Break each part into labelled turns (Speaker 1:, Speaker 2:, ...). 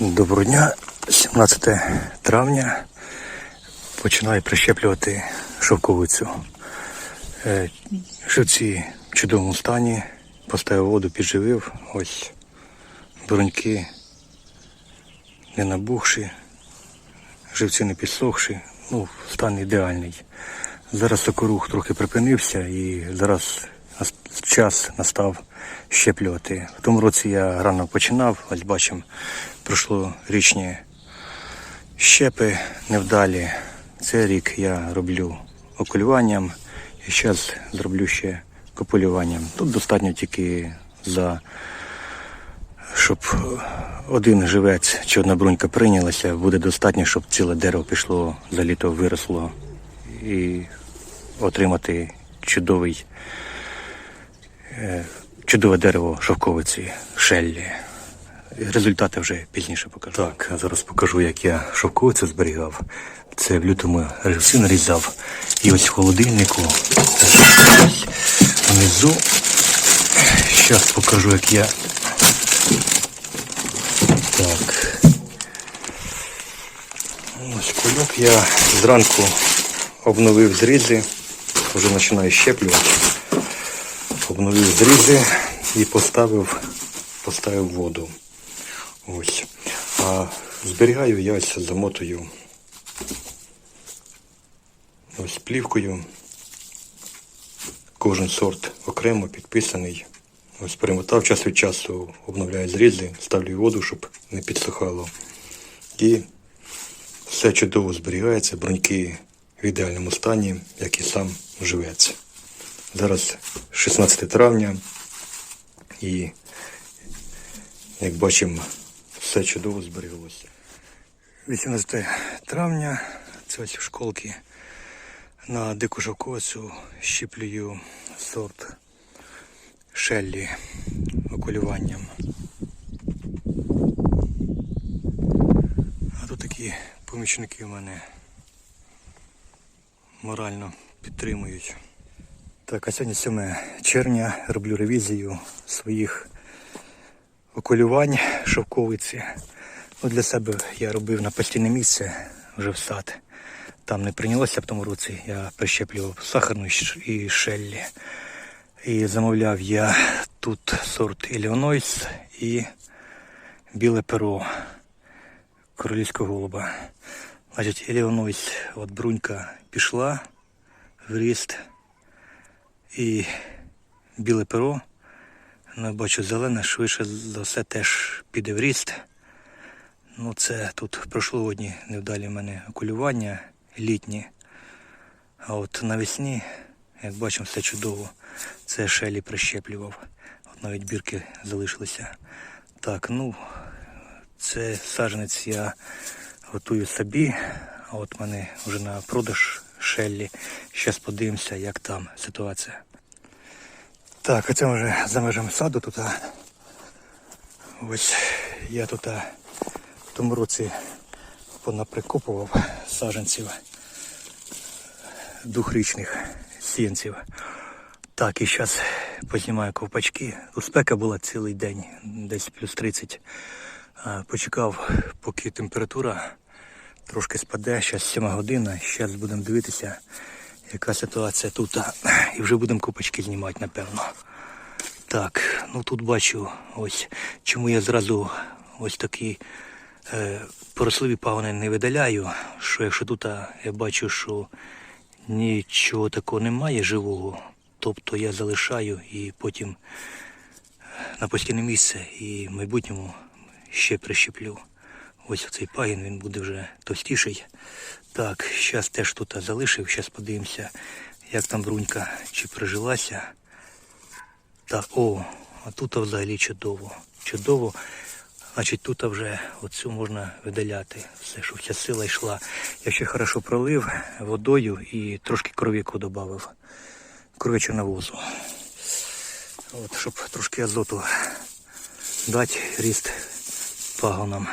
Speaker 1: Доброго дня, 17 травня. Починаю прищеплювати шовковицю. Е, Живці в чудовому стані. Поставив воду, підживив. Ось бруньки не набухші, живці не підсохші. Ну, стан ідеальний. Зараз сокорух трохи припинився і зараз час настав щеплювати. В тому році я рано починав, ось бачимо, пройшло річні щепи невдалі. Цей рік я роблю окулюванням і зараз зроблю ще копулюванням. Тут достатньо тільки за щоб один живець чи одна брунька прийнялася, буде достатньо, щоб ціле дерево пішло за літо виросло і отримати чудовий, чудове дерево шовковиці, шеллі. Результати вже пізніше покажу. Так, зараз покажу, як я шовковицю зберігав. Це в лютому режисі нарізав. І ось в холодильнику внизу. Зараз покажу, як я. Так. Ось кульок я зранку обновив зрізи, вже починаю щеплювати. Обновив зрізи і поставив, поставив воду. Ось. А зберігаю я ось замотую ось плівкою. Кожен сорт окремо підписаний. Ось перемотав час від часу, обновляю зрізи, ставлю воду, щоб не підсухало. І все чудово зберігається, броньки в ідеальному стані, як і сам живець. Зараз 16 травня і, як бачимо, все чудово зберіглося. 18 травня, це ось в школки на дику шовковицю щіплюю сорт шеллі окулюванням. А тут такі помічники в мене морально підтримують. Так, а сьогодні 7 червня роблю ревізію своїх окулювань шовковиці. Ну, для себе я робив на постійне місце вже в сад. Там не прийнялося в тому році. Я прищеплював сахарну і шеллі. І замовляв я тут сорт Іліонойс і біле перо королівського голуба. Значить, Іліонойс, от брунька пішла в ріст. І біле перо, ну, бачу зелене, швидше за все теж піде в ріст. Ну, це тут прошлогодні невдалі в мене окулювання літні. А от навесні, як бачимо, все чудово. Це шелі прищеплював. От навіть бірки залишилися. Так, ну, це саженець я готую собі. А от мене вже на продаж шеллі. Зараз подивимося, як там ситуація. Так, оце вже за межами саду тут. Ось я тут в тому році понаприкопував саженців двохрічних сіянців. Так, і зараз познімаю ковпачки. Тут спека була цілий день, десь плюс 30. Почекав, поки температура трошки спаде. Зараз 7 година. Зараз будемо дивитися, яка ситуація тут. І вже будемо ковпачки знімати, напевно. Так, ну тут бачу, ось чому я зразу ось такі е, поросливі пагони не видаляю. Що якщо тут я бачу, що нічого такого немає живого, тобто я залишаю і потім на постійне місце і в майбутньому ще прищеплю. Ось оцей пагін, він буде вже товстіший. Так, зараз теж тут залишив, зараз подивимося, як там брунька, чи прижилася. Так, о, а тут взагалі чудово. Чудово. Значить, тут вже оцю можна видаляти. Все, щоб вся сила йшла. Я ще хорошо пролив водою і трошки кров'яку додав. Кров'ячу навозу. От, щоб трошки азоту дати ріст пагонам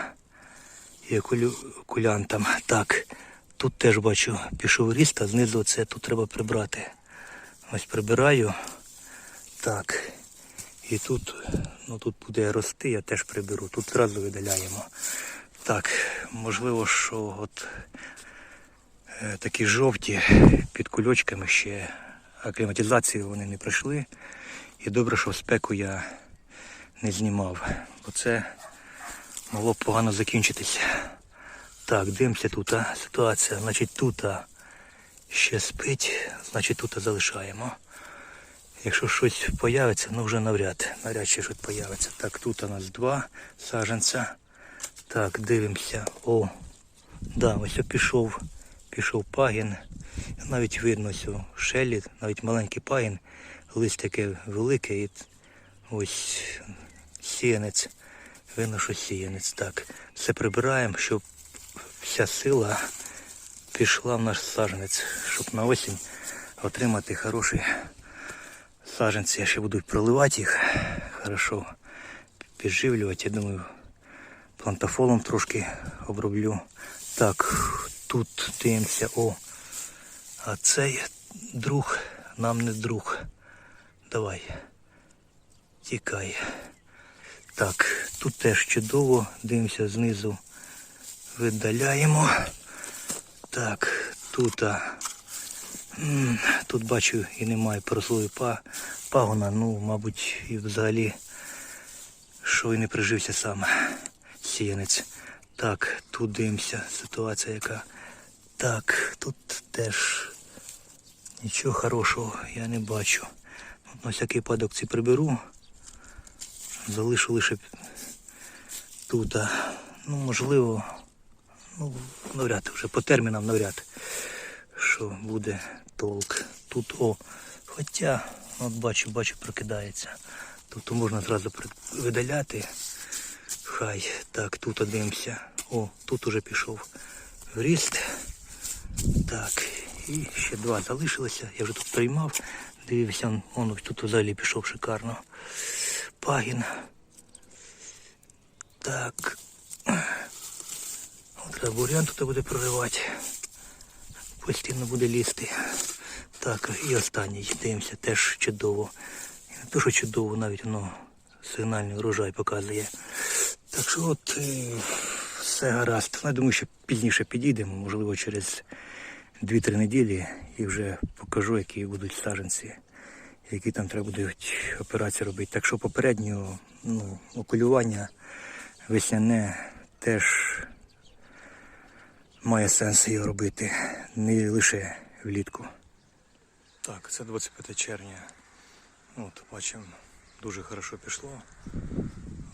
Speaker 1: і окулю, окулянтам. Так, тут теж бачу, пішов ріст, а знизу це тут треба прибрати. Ось прибираю. Так. І тут, ну тут буде рости, я теж приберу. Тут зразу видаляємо. Так, можливо, що от е, такі жовті під кульочками ще акліматизацію вони не пройшли. І добре, що в спеку я не знімав, бо це могло б погано закінчитися. Так, дивимося тут а, ситуація. Значить, тут а, ще спить, значить тут а, залишаємо. Якщо щось появиться, ну вже навряд. Навряд чи щось появиться. Так, тут у нас два саженця. Так, дивимося. О, да, ось пішов, пішов пагін. Навіть видно ось у шелі, навіть маленький пагін, лист таке велике і ось сіянець. Видно, що сіянець. Так, все прибираємо, щоб вся сила пішла в наш саженець, щоб на осінь отримати хороший саженці. Я ще буду проливати їх. Хорошо підживлювати. Я думаю, плантафолом трошки оброблю. Так, тут дивимося. О, а цей друг нам не друг. Давай. Тікай. Так, тут теж чудово. Дивимося знизу. Видаляємо. Так, тут. А, тут бачу і немає порослої па, пагона. Ну, мабуть, і взагалі, що і не прижився сам сіянець. Так, тут дивимося. Ситуація яка. Так, тут теж нічого хорошого я не бачу. На всякий випадок ці приберу. Залишу лише тут. Ну, можливо, ну, навряд, вже по термінам навряд, що буде толк. Тут о. Хоча, от бачу, бачу, прокидається. Тобто можна зразу видаляти. Хай. Так, тут дивимося. О, тут уже пішов ріст. Так, і ще два залишилося. Я вже тут приймав. Дивився, он тут взагалі пішов шикарно. Пагін. Так. Треба бурян тут буде проривати. Постійно буде лізти. Так, і останній. Дивимося, теж чудово. Не то, що чудово, навіть воно сигнальний урожай показує. Так що от е, все гаразд. Ну, Я думаю, що пізніше підійдемо, можливо, через 2-3 неділі і вже покажу, які будуть саженці, які там треба буде операції робити. Так що попередньо ну, окулювання весняне теж має сенс його робити, не лише влітку. Так, це 25 червня. От, бачимо, дуже хорошо пішло.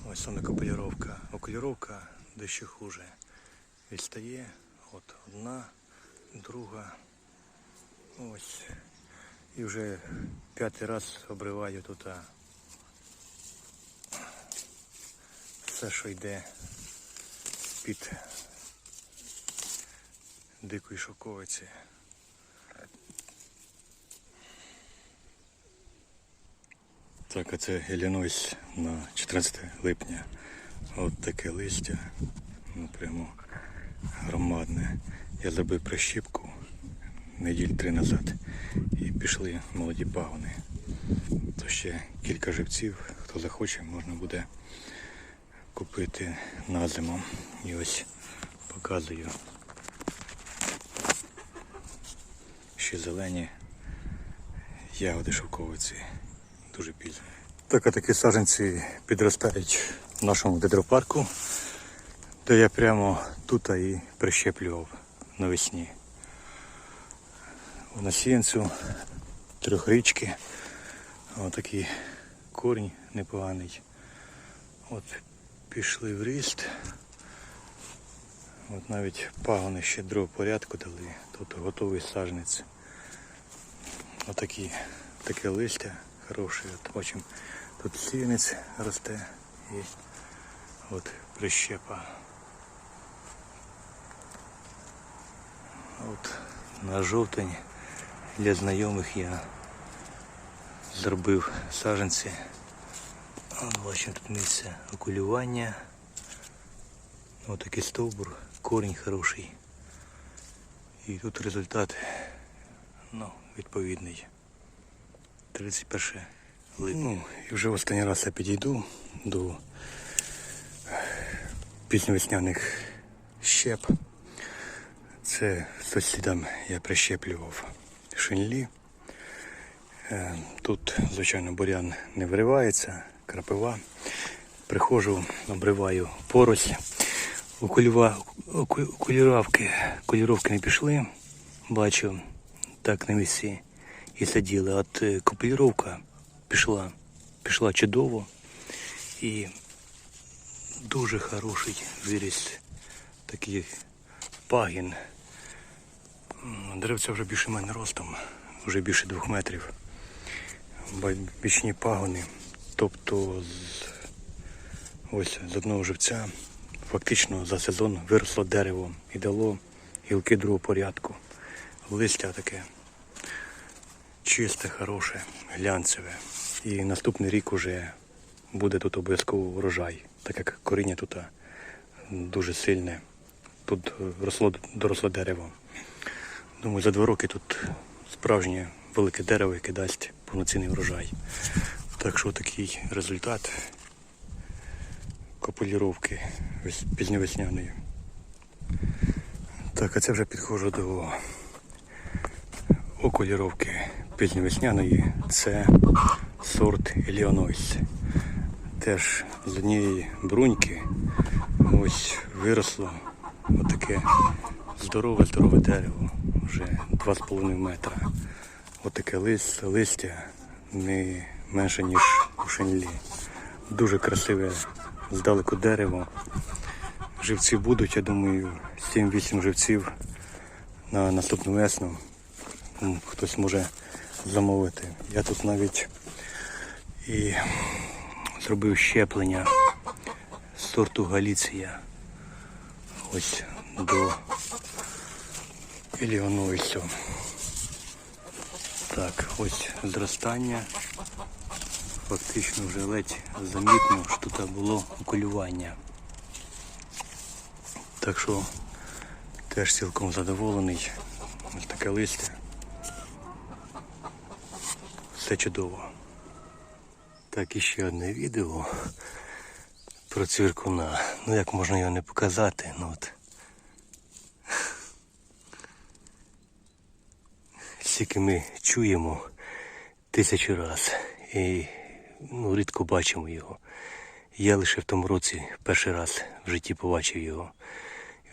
Speaker 1: Ось саме окуліровка. Окуліровка дещо хуже. Відстає. От одна, друга. Ось. І вже п'ятий раз обриваю тут а, все, що йде з-під дикої шоковиці. Так, а це Іллінойс на 14 липня. От таке листя. Ну прямо громадне. Я зробив прищіпку неділь три назад і пішли молоді пагони. То ще кілька живців, хто захоче, можна буде купити на зиму. І ось показую. Ще зелені ягоди шовковиці. Дуже пізно. Так, а такі саджанці підростають в нашому дендропарку, де я прямо тут і прищеплював навесні. Насінцю трьохрічки. Отакий корінь непоганий. От пішли в ріст. От навіть пагони ще другого порядку дали. Тут готовий саженець. Отакі, таке листя хороше. От бачимо, тут сінець росте і от прищепа. От на жовтень для знайомих я зробив саженці. Бачимо тут місце окулювання. Отакий стовбур, корінь хороший. І тут результат ну, відповідний. 31 липня. Ну, і вже останній раз я підійду до пізньовесняних щеп. Це сусідам я прищеплював шинлі. Е, Тут, звичайно, бурян не виривається, крапива. Приходжу, обриваю поросль. Окулюва, оку- окулюровки, окулюровки не пішли, бачу, так на вісі і сиділи. От е, копулюровка пішла, пішла чудово і дуже хороший виріс такий пагін. М, Деревця вже більше мене ростом, вже більше двох метрів. Бічні пагони. Тобто з, ось з одного живця фактично за сезон виросло дерево і дало гілки другого порядку. Листя таке чисте, хороше, глянцеве. І наступний рік уже буде тут обов'язково урожай, так як коріння тут дуже сильне. Тут е, росло, доросло дерево. Думаю, за два роки тут справжнє велике дерево, яке дасть повноцінний врожай. Так що такий результат копуліровки пізньовесняної. Так, а це вже підходжу до окуліровки пізньовесняної. Це сорт Еліонойс. Теж з однієї бруньки ось виросло отаке здорове, здорове дерево, вже 2,5 метра. Отаке лист, листя не менше, ніж у шинлі. Дуже красиве здалеку дерево. Живці будуть, я думаю, 7-8 живців на наступну весну. Хтось може замовити. Я тут навіть і зробив щеплення сорту Галіція. Ось до Іліонойсу. Так, ось зростання. Фактично вже ледь замітно, що тут було окулювання. Так що теж цілком задоволений. Ось таке листя. Все чудово. Так, і ще одне відео про цвіркуна. Ну як можна його не показати? Ну от. Стільки ми чуємо тисячу раз і ну, рідко бачимо його. Я лише в тому році перший раз в житті побачив його.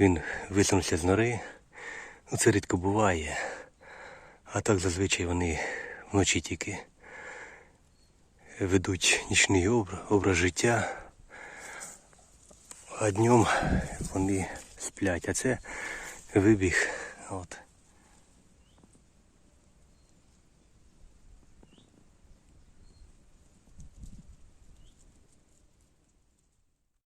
Speaker 1: Він висунувся з нори. Ну, це рідко буває. А так зазвичай вони вночі тільки ведуть нічний образ, образ життя, а днем вони сплять. А це вибіг. От.